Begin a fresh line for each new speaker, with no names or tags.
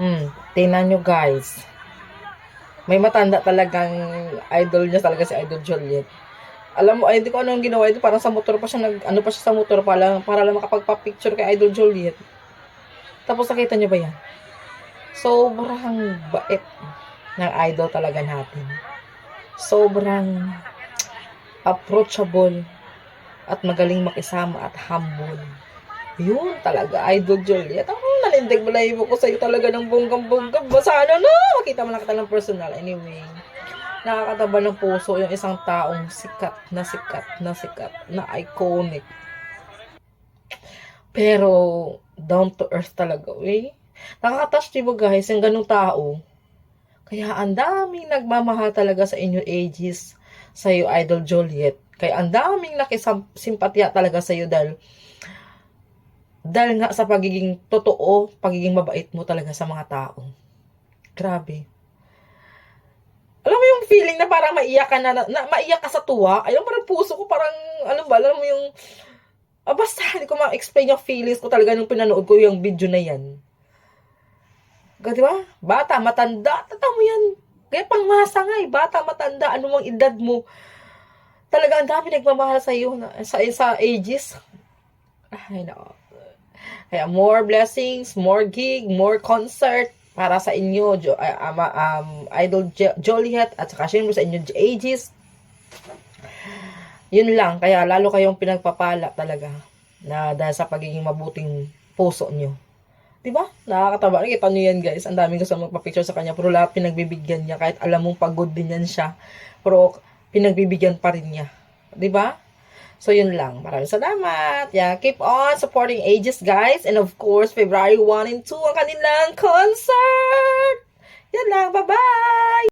Hmm, tingnan nyo guys. May matanda talagang idol niya talaga si Idol Juliet. Alam mo, ay, hindi ko ano ang ginawa ito. Parang sa motor pa siya, nag, ano pa siya sa motor para, para lang makapagpa-picture kay Idol Juliet. Tapos nakita niyo ba yan? Sobrang bait ng idol talaga natin. Sobrang approachable at magaling makisama at humble. Yun talaga, Idol Juliet. Ako nanindig balahibo ko sa'yo talaga ng bonggang-bonggang. Sana na, makita mo lang kita ng personal. Anyway, nakakataba ng puso yung isang taong sikat na sikat na sikat na iconic. Pero, down to earth talaga, eh. Nakakatouch diba guys, yung ganong tao. Kaya ang daming nagmamahal talaga sa inyo ages sa iyo Idol Juliet. Kaya ang daming nakisimpatya talaga sa iyo dahil dahil nga sa pagiging totoo, pagiging mabait mo talaga sa mga tao. Grabe. Alam mo yung feeling na parang maiyak ka na, na maiyak ka sa tuwa? Ayun, parang puso ko parang, ano ba, alam mo yung, ah, basta, hindi ko ma-explain yung feelings ko talaga nung pinanood ko yung video na yan. Di ba? Bata, matanda, tata mo yan. Kaya pangmasa nga eh, bata, matanda, ano mang edad mo. Talaga ang dami nagmamahal sa iyo na, sa, sa ages. Ay, nako. Kaya more blessings, more gig, more concert para sa inyo, jo, um, um, Idol Jo- Joliet, at saka syempre sa inyo ages. Yun lang, kaya lalo kayong pinagpapala talaga na dahil sa pagiging mabuting puso nyo. Diba? Nakakataba. Nakita nyo yan guys. Ang daming gusto magpa-picture sa kanya. Pero lahat pinagbibigyan niya. Kahit alam mong pagod din yan siya. Pero pinagbibigyan pa rin niya. Diba? So, yun lang. Maraming salamat. Yeah, keep on supporting Aegis, guys. And of course, February 1 and 2 ang kanilang concert. Yan lang. Bye-bye!